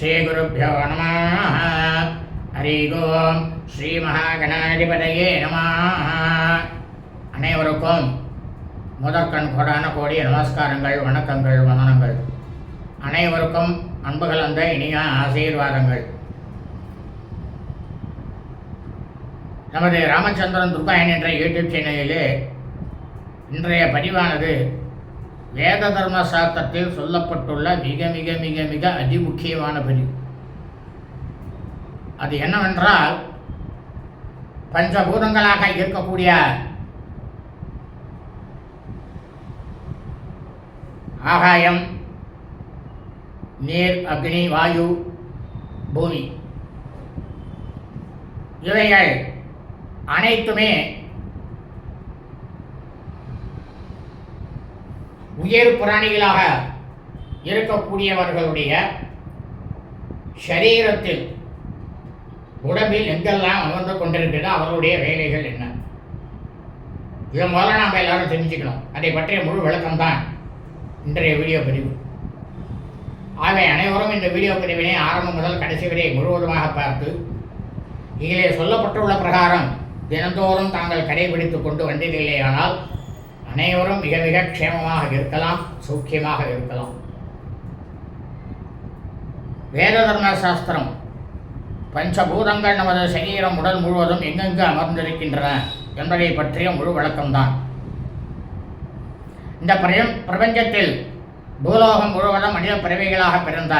ஸ்ரீகுருப்போ நம. ஹரி ஓம். ஸ்ரீ மகாகணாதிபதியே நம. அனைவருக்கும் முதற்கண் கொடான கோடிய நமஸ்காரங்கள் வணக்கங்கள் வந்தனங்கள். அனைவருக்கும் அன்பு கலந்த இனிய ஆசீர்வாதங்கள். நமது ராமச்சந்திரன் துர்காயன் என்ற யூடியூப் சேனலிலே இன்றைய பதிவானது வேத தர்ம சாஸ்திரத்தில் சொல்லப்பட்டுள்ள மிக மிக மிக மிக அதிமுக்கியமான பிரிவு அது என்னவென்றால் பஞ்சபூதங்களாக இருக்கக்கூடிய ஆகாயம் நீர் அக்னி வாயு பூமி. இவைகள் அனைத்துமே உயர் பிராணிகளாக இருக்கக்கூடியவர்களுடைய சரீரத்தில் உடம்பில் எங்கெல்லாம் அமர்ந்து கொண்டிருக்கிறதோ அவர்களுடைய வேலைகள் என்ன? இதன் மூலம் நாம் எல்லாரும் தெரிஞ்சுக்கணும். அதை பற்றிய முழு விளக்கம்தான் இன்றைய வீடியோ பதிவு. ஆகவே அனைவரும் இந்த வீடியோ பதிவினை ஆரம்பம் முதல் கடைசி வரை முழுவதுமாக பார்த்து இதிலே சொல்லப்பட்டுள்ள பிரகாரம் தினந்தோறும் தாங்கள் கடைபிடித்துக் கொண்டு வந்ததில்லையானால் அனைவரும் மிக மிக க்ஷேமமாக இருக்கலாம் சௌக்கியமாக இருக்கலாம். வேத தர்ம சாஸ்திரம் பஞ்சபூதங்கள் நமது சரீரம் உடல் முழுவதும் எங்கெங்கு அமர்ந்திருக்கின்றன என்பதை பற்றிய முழு விளக்கம்தான். இந்த பிரயம் பிரபஞ்சத்தில் பூலோகம் முழுவதும் மனித பிறவிகளாக பிறந்த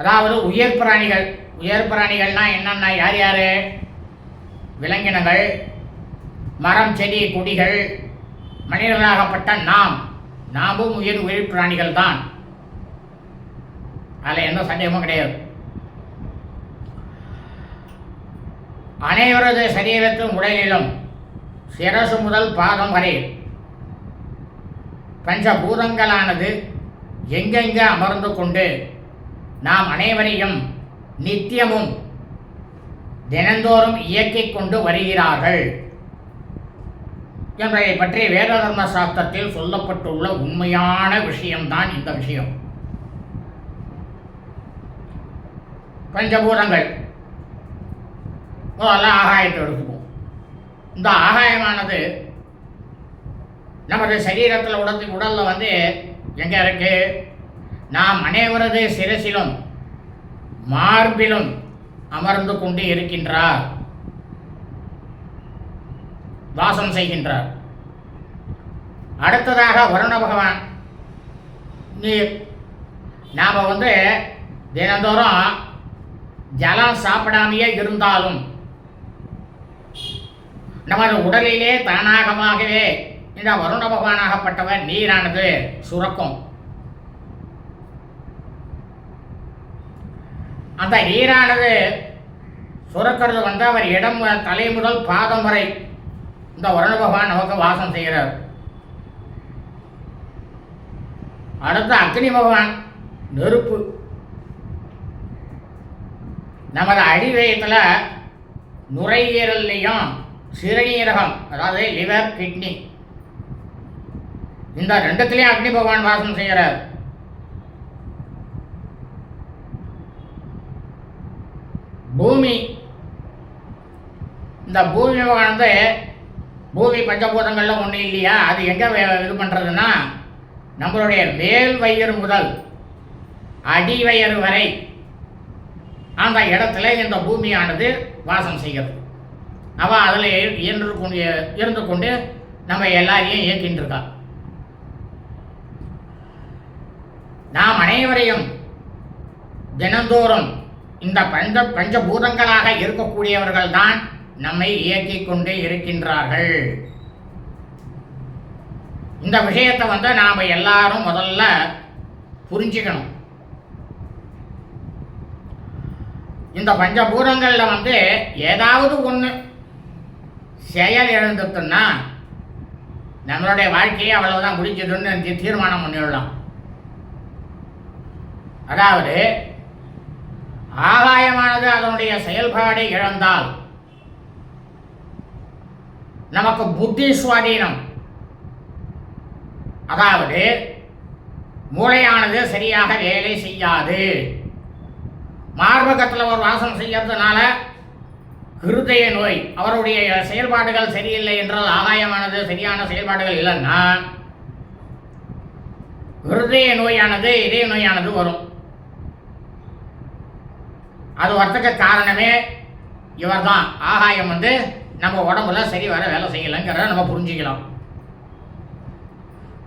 அதாவது உயர் பிராணிகள் உயர் பிராணிகள்னால் என்னென்ன யார் யார்? விலங்கினங்கள் மரம் செடி கொடிகள் மனிதர்களாகப்பட்ட நாம். நாமும் உயிர் உயிர் பிராணிகள் தான். அதில் எந்த சந்தேகமும் கிடையாது. அனைவரது சரீரத்தின் உடலிலும் சிரசு முதல் பாதம் வரை பஞ்சபூதங்களானது எங்கெங்கே அமர்ந்து கொண்டு நாம் அனைவரையும் நித்தியமும் தினந்தோறும் இயக்கிக் கொண்டு வருகிறார்கள். என்பதை பற்றி வேத தர்ம சாஸ்திரத்தில் சொல்லப்பட்டுள்ள உண்மையான விஷயம்தான் இந்த விஷயம். பஞ்சபூதங்கள். முதல்ல ஆகாயத்தை எடுத்துப்போம் இந்த ஆகாயமானது நமது சரீரத்தில் உடத்து உடலில் வந்து எங்கே இருக்கு? நாம் அனைவரது சிரசிலும் மார்பிலும் அமர்ந்து கொண்டு இருக்கின்றார். வாசம் செய்கின்றார். அடுத்ததாக வருண பகவான் நீர். நாம் வந்து தினந்தோறும் ஜலம் சாப்பிடாமையே இருந்தாலும் நமது உடலிலே தானாகமாகவே இந்த வருண பகவானாகப்பட்டவர் நீரானது சுரக்கும். அந்த நீரானது சுரக்கிறது வந்து அவர் இடம் தலைமுதல் பாதம் வரை இந்த வருண பகவான் நமக்கு வாசம் செய்கிறார். அடுத்த அக்னி பகவான் நெருப்பு. நமது அடிவயத்தில் நுரையீரல்லையும் சிறுநீரகம் அதாவது லிவர் கிட்னி இந்த ரெண்டுத்துலேயும் அக்னி பகவான் வாசம் செய்கிறார். பூமி. இந்த பூமி பகவான் வந்து பூமி பஞ்சபூதங்கள்லாம் ஒன்றும் இல்லையா? அது எங்கே இது பண்ணுறதுன்னா நம்மளுடைய மேல் வயிறு முதல் அடி வயிறு வரை அந்த இடத்துல இந்த பூமியானது வாசம் செய்கிறது. அவள் அதில் இயன்று கொண்டு இருந்து கொண்டு நம்ம எல்லாரையும் இயக்கின்னு இருக்கா நாம் அனைவரையும் தினந்தோறும் இந்த பஞ்ச பஞ்சபூதங்களாக இருக்கக்கூடியவர்கள் தான் நம்மை இயக்கிக் கொண்டு இருக்கின்றார்கள். இந்த விஷயத்தை வந்து நாம் எல்லாரும் முதல்ல புரிஞ்சுக்கணும். இந்த பஞ்சபூதங்களில் வந்து ஏதாவது ஒன்று செயல் இழந்துட்டுன்னா நம்மளுடைய வாழ்க்கையை அவ்வளவுதான் முடிஞ்சதுன்னு தீர்மானம் பண்ணிவிடலாம் அதாவது ஆகாயமானது அதனுடைய செயல்பாடை இழந்தால் நமக்கு புத்தி சுவாதீனம். அதாவது மூளையானது சரியாக வேலை செய்யாது. மார்பகத்தில் ஒரு வாசம் செய்யறதுனால ஹிருதய நோய் அவருடைய செயல்பாடுகள் சரியில்லை என்றால் ஆகாயமானது சரியான செயல்பாடுகள் இல்லைன்னா ஹிருதய நோயானது இதய நோயானது வரும். அது வரத்துக்கு காரணமே இவர்தான். ஆகாயம் வந்து நம்ம உடம்புல சரி வர வேலை செய்யலைங்கிறத நம்ம புரிஞ்சுக்கலாம்.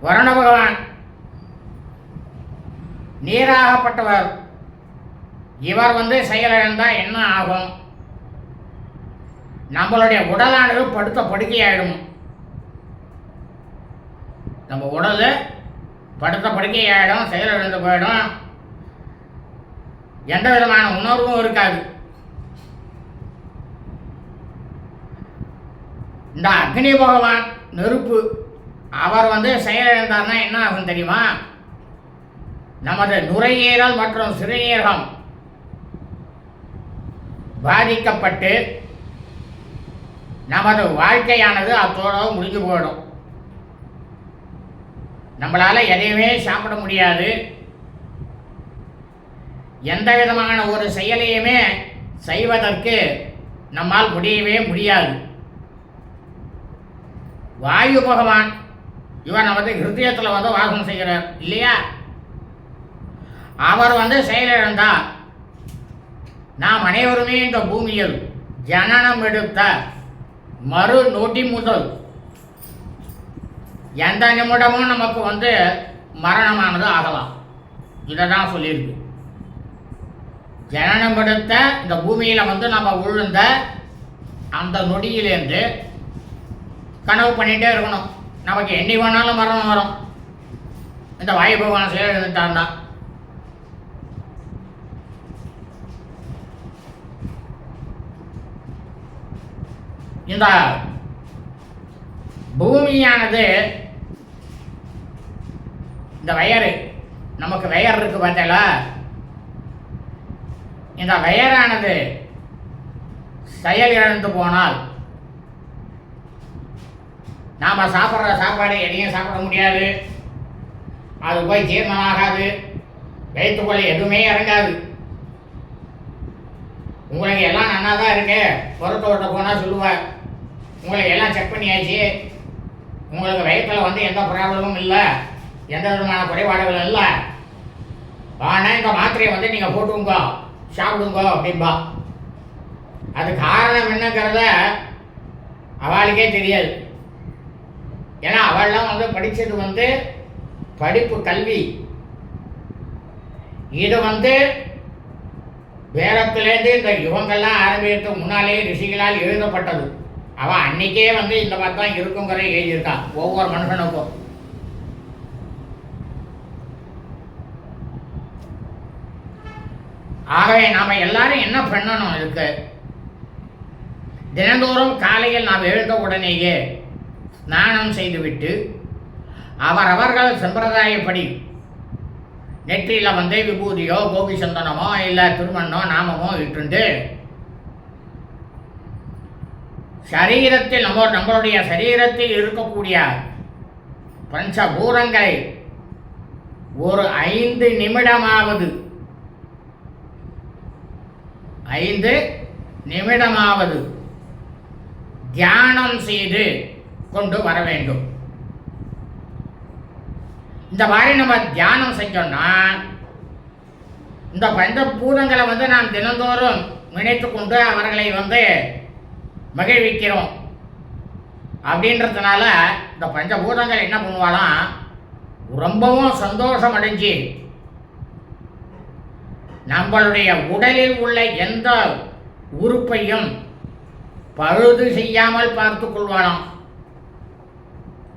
வருண பகவான். நீராகப்பட்டவர். இவர் வந்து செயலிழந்தா என்ன ஆகும்? நம்மளுடைய உடலானது படுத்த படுக்கையாயிடும். நம்ம உடல் படுத்த படுக்கையாயிடும் செயலிழந்து போயிடும். எந்த விதமான உணர்வும் இருக்காது. இந்த அக்னி பகவான் நெருப்பு. அவர் வந்து செயலிழந்தார்னா என்ன ஆகும் தெரியுமா? நமது நுரையீரல் மற்றும் சிறுநீரகம் பாதிக்கப்பட்டு நமது வாழ்க்கையானது அத்தோட முடிஞ்சு போயிடும். நம்மளால் எதையுமே சாப்பிட முடியாது. எந்த விதமான ஒரு செயலையுமே செய்வதற்கு நம்மால் முடியவே முடியாது. வாயு பகவான் இவர் வந்து ஹிருதயத்தில் வந்து வாசம் செய்கிறார் இல்லையா? அவர் வந்து செயலிழந்தார். நாம் அனைவருமே இந்த பூமியில் ஜனனம் எடுத்த மறு நொடி முதல் எந்த நிமிடமும் நமக்கு வந்து மரணமானது ஆகலாம். இதை தான் சொல்லியிருக்கு. ஜனனம் எடுத்த இந்த பூமியில் வந்து நம்ம விழுந்த அந்த நொடியிலேருந்து கனவு பண்ணிகிட்டே இருக்கணும். நமக்கு என்னை வேணாலும் மரணம் வரும். இந்த வாயு பகவான் செயலிழந்துட்டான்னா இந்த பூமியானது இந்த வயறு நமக்கு வயர் இருக்கு பார்த்தீங்களா இந்த வயரானது செயல் இழந்து போனால் நாம் சாப்பிட்ற சாப்பாடு எதையும் சாப்பிட முடியாது. அது போய் ஜீரணம் ஆகாது வயிற்றுக்குள்ள எதுவுமே இறங்காது. உங்களுக்கு எல்லாம் நன்னா தான் இருக்கு. புறத்தோட்ட போனால் சொல்லுவார் உங்களுக்கு எல்லாம் செக் பண்ணியாச்சு. உங்களுக்கு வயிற்றில் வந்து எந்த ப்ராப்ளமும் இல்லை. எந்த விதமான குறைபாடுகளும் இல்லை. ஆனால் இந்த மாத்திரையை வந்து நீங்கள் போட்டுங்க சாப்பிடுங்க அப்படின்பா அது காரணம் என்னங்கிறத அவளுக்கே தெரியாது. ஏன்னா அவள்லாம் வந்து படித்தது வந்து படிப்பு கல்வி. இது வந்து வேதத்திலேருந்து இந்த யுகங்கள்லாம் ஆரம்பிக்கிறதுக்கு முன்னாலே ரிஷிகளால் எழுதப்பட்டது. அவன் அன்னைக்கே வந்து இந்த மாதிரி தான் இருக்குங்கிற எழுதியிருக்கான் ஒவ்வொரு மனுஷனுக்கும். ஆகவே நாம் எல்லாரும் என்ன பண்ணணும் இதுக்கு? தினந்தோறும் காலையில் நாம் எழுந்த உடனேயே ஸ்நானம் செய்துவிட்டு அவரவர்கள் சம்பிரதாயப்படி நெற்றியில் வந்து விபூதியோ கோபி சந்தனமோ இல்லை திருமணோ நாமமோ இட்டுண்டு சரீரத்தில் நம்ம நம்மளுடைய சரீரத்தில் இருக்கக்கூடிய பஞ்சபூரங்களை ஒரு ஐந்து நிமிடமாவது ஐந்து நிமிடமாவது தியானம் செய்து கொண்டு வர வேண்டும். இந்த மாதிரி நம்ம தியானம் செஞ்சோம்னா இந்த பஞ்சபூதங்களை வந்து நாம் தினந்தோறும் நினைத்து கொண்டு அவர்களை வந்து மகிழ்விக்கிறோம். அப்படின்றதுனால இந்த பஞ்சபூதங்கள் என்ன பண்ணுவாலாம் ரொம்பவும் சந்தோஷம் அடைஞ்சு நம்மளுடைய உடலில் உள்ள எந்த உறுப்பையும் பழுது செய்யாமல் பார்த்து கொள்வானாம்.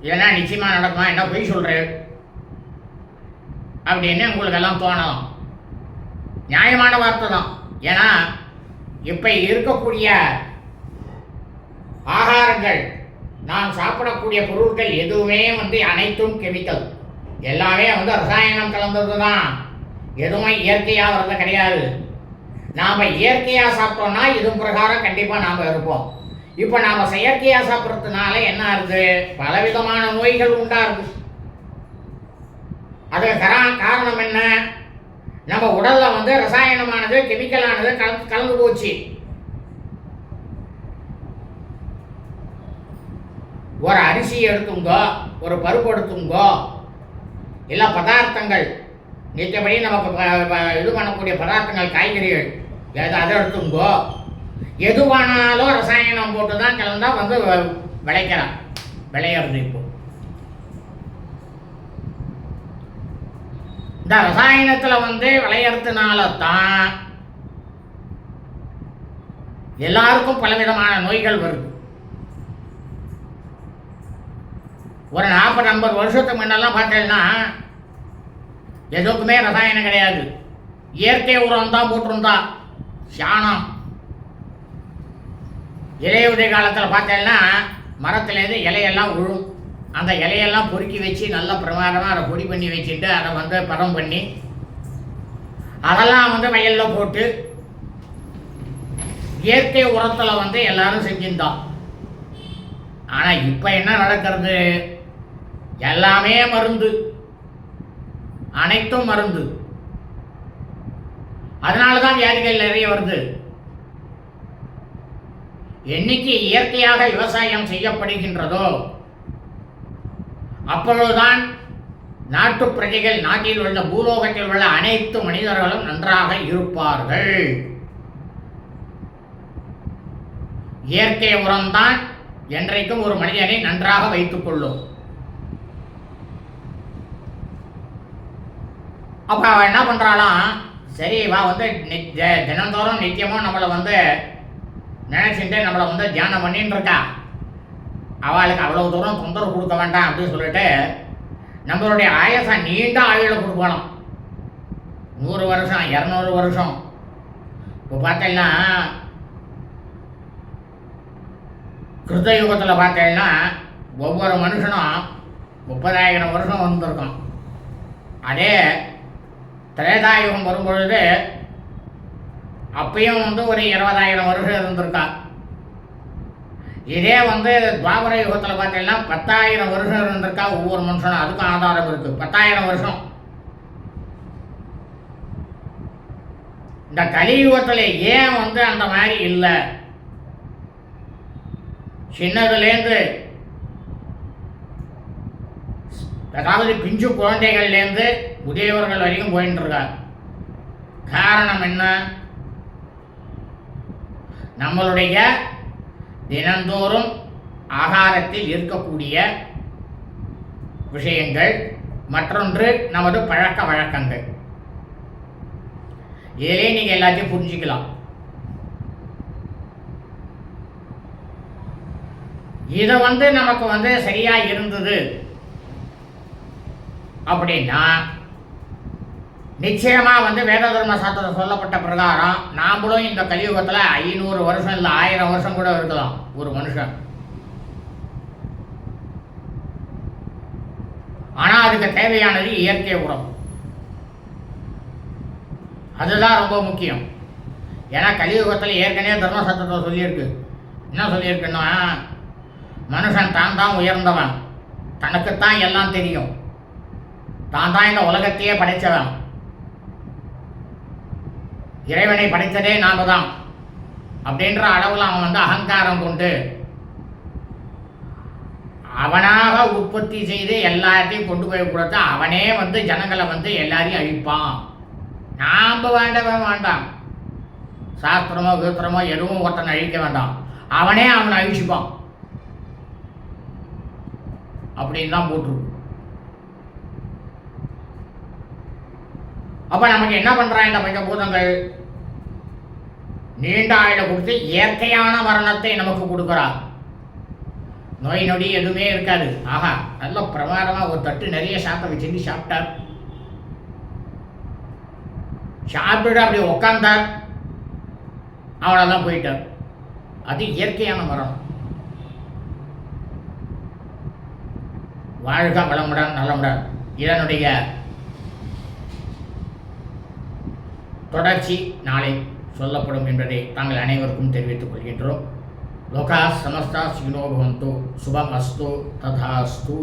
இதெல்லாம் நிச்சயமாக நடக்குமா? என்ன பொய் சொல்கிற அப்படின்னு உங்களுக்கெல்லாம் தோணலாம். நியாயமான வார்த்தை தான். ஏன்னா இப்போ இருக்கக்கூடிய ஆகாரங்கள் நாம் சாப்பிடக்கூடிய பொருட்கள் எதுவுமே வந்து அனைத்தும் கெமிக்கல். எல்லாமே வந்து ரசாயனம் கலந்தது தான் எதுவுமே இயற்கையாக வர்றது கிடையாது. நாம் இயற்கையாக சாப்பிட்டோம்னா இது பிரகாரம் கண்டிப்பாக நாம் இருப்போம். இப்போ நாம் செயற்கையாக சாப்பிட்றதுனால என்ன ஆகுது பலவிதமான நோய்கள் உண்டாகுது. அது கரா- காரணம் என்ன? நம்ம உடலில் வந்து ரசாயனமானது கெமிக்கலானது கலந்து கலந்து போச்சு. ஒரு அரிசி எடுத்துங்கோ ஒரு பருப்பு எடுத்துங்கோ இல்லை பதார்த்தங்கள் நிச்சயப்படி நமக்கு இது பண்ணக்கூடிய பதார்த்தங்கள் காய்கறிகள் ஏதாவது அதை எடுத்துங்கோ. எதுவானாலும் ரசாயனம் போட்டு தான் கலந்தா வந்து வ- விளையிறது இப்போ. இந்த ரசாயனத்தில் வந்து விளையறதுனால தான் எல்லாருக்கும் பலவிதமான நோய்கள் வருது. ஒரு நாற்பது ஐம்பது வருஷத்துக்கு முன்னெல்லாம் பார்த்தீங்கன்னா எதுக்குமே ரசாயனம் கிடையாது. இயற்கை உரம் தான் போட்டிருந்தா. சாணம் இலையுதய காலத்தில் பார்த்தேன்னா மரத்துலேருந்து இலையெல்லாம் விழும் அந்த இலையெல்லாம் பொறுக்கி வச்சு நல்லா பிரமாதமாக அதை பொடி பண்ணி வச்சுட்டு அதை வந்து பதம் பண்ணி அதெல்லாம் வந்து வயலில் போட்டு இயற்கை உரத்தில் வந்து எல்லாரும் செஞ்சுருந்தோம். ஆனால் இப்போ என்ன நடக்கிறது? எல்லாமே மருந்து. அனைத்தும் மருந்து. அதனால தான் வியாதிகள் நிறைய வருது. என்னைக்கு இயற்கையாக விவசாயம் செய்யப்படுகின்றதோ அப்பொழுதுதான் நாட்டு பிரஜைகள் நாட்டில் உள்ள பூலோகத்தில் உள்ள அனைத்து மனிதர்களும் நன்றாக இருப்பார்கள். இயற்கை உரம்தான் என்றைக்கும் ஒரு மனிதனை நன்றாக வைத்துக் கொள்ளும். அப்ப அவ என்ன பண்றாளாம் சரி வா வந்து தி- தினந்தோறும் நித்தியமும் நம்மளை வந்து நினைச்சிட்டு நம்மளை வந்து தியானம் பண்ணின்னு இருக்கா? அவளுக்கு அவ்வளவு தூரம் தொந்தரவு கொடுக்க வேண்டாம் அப்படின்னு சொல்லிட்டு நம்மளுடைய ஆயசம் நீண்ட ஆயுள கொடுக்கணும். நூறு வருஷம் இரநூறு வருஷம். இப்போ பார்த்தீங்கன்னா கிருத்த யுகத்தில் பார்த்தீங்கன்னா ஒவ்வொரு மனுஷனும் முப்பதாயிரம் வருஷம் வந்திருக்கும் அதே திரேதாயுகம் வரும்பொழுது அப்பயும் வந்து ஒரு இருபதாயிரம் வருஷம் இருந்திருக்கா. இதே வந்து துவாபர யுகத்தில் பார்த்தீங்கன்னா பத்தாயிரம் வருஷம் இருந்திருக்கா ஒவ்வொரு மனுஷனும். அதுக்கும் ஆதாரம் இருக்கு. பத்தாயிரம் வருஷம். இந்த கலியுகத்தில் ஏன் வந்து அந்த மாதிரி இல்லை? சின்னதுலேருந்து அதாவது பிஞ்சு குழந்தைகள்லேருந்து முதியவர்கள் வரைக்கும் போயிட்டு இருக்காங்க காரணம் என்ன? நம்மளுடைய தினந்தோறும் ஆகாரத்தில் இருக்கக்கூடிய விஷயங்கள் மற்றொன்று நமது பழக்க வழக்கங்கள். இதிலே நீங்கள் எல்லாத்தையும் புரிஞ்சுக்கலாம். இதை வந்து நமக்கு வந்து சரியாக இருந்தது அப்படின்னா நிச்சயமாக வந்து வேத தர்ம சாஸ்திரம் சொல்லப்பட்ட பிரகாரம் நாம்களும் இந்த கலியுகத்தில் ஐநூறு வருஷம் இல்லை ஆயிரம் வருஷம் கூட இருக்கலாம் ஒரு மனுஷன். ஆனால் அதுக்கு தேவையானது இயற்கை உரம். அதுதான் ரொம்ப முக்கியம். ஏன்னா கலியுகத்தில் ஏற்கனவே தர்மசத்திரத்தில் சொல்லியிருக்கு. என்ன சொல்லியிருக்குன்னா மனுஷன் தான் தான் உயர்ந்தவன். தனக்குத்தான் எல்லாம் தெரியும். தான் தான் இந்த உலகத்தையே படைத்தவன் இறைவனை படைத்ததே நாம தான் அப்படின்ற அளவில் அவன் வந்து அகங்காரம் கொண்டு அவனாக உற்பத்தி செய்து எல்லாத்தையும் கொண்டு போய் கொடுத்து அவனே வந்து ஜனங்களை வந்து எல்லாரையும் அழிப்பான். நாம் வேண்டவே வேண்டாம். சாஸ்திரமோ கீத்திரமோ எதுவும் ஒருத்தனை அழிக்க வேண்டாம். அவனே அவனை அழிச்சுப்பான். அப்படின்னு தான் போட்டிருக்கும் அப்போ நமக்கு என்ன பண்ணுறான் இந்த பஞ்சபூதங்கள்? நீண்ட ஆயுள கொடுத்து இயற்கையான மரணத்தை நமக்கு கொடுக்குறார். நோய் நொடி எதுவுமே இருக்காது. ஆஹா நல்ல பிரமாதமாக ஒரு தட்டு நிறைய சாப்பிட வச்சிருந்து சாப்பிட்டார். சாப்பிட்டு அப்படி உக்காந்தார். அவ்வளோதான் போயிட்டார். அது இயற்கையான மரணம். வாழ்க வளமுடன் நலமுடன் இதனுடைய தொடர்ச்சி நாளை. சொல்லப்படும் என்பதை தாங்கள் அனைவருக்கும் தெரிவித்துக் கொள்கின்றோம். லோகா சமஸ்தா சினோ பவந்தோ சுபம் அஸ்து ததாஸ்து.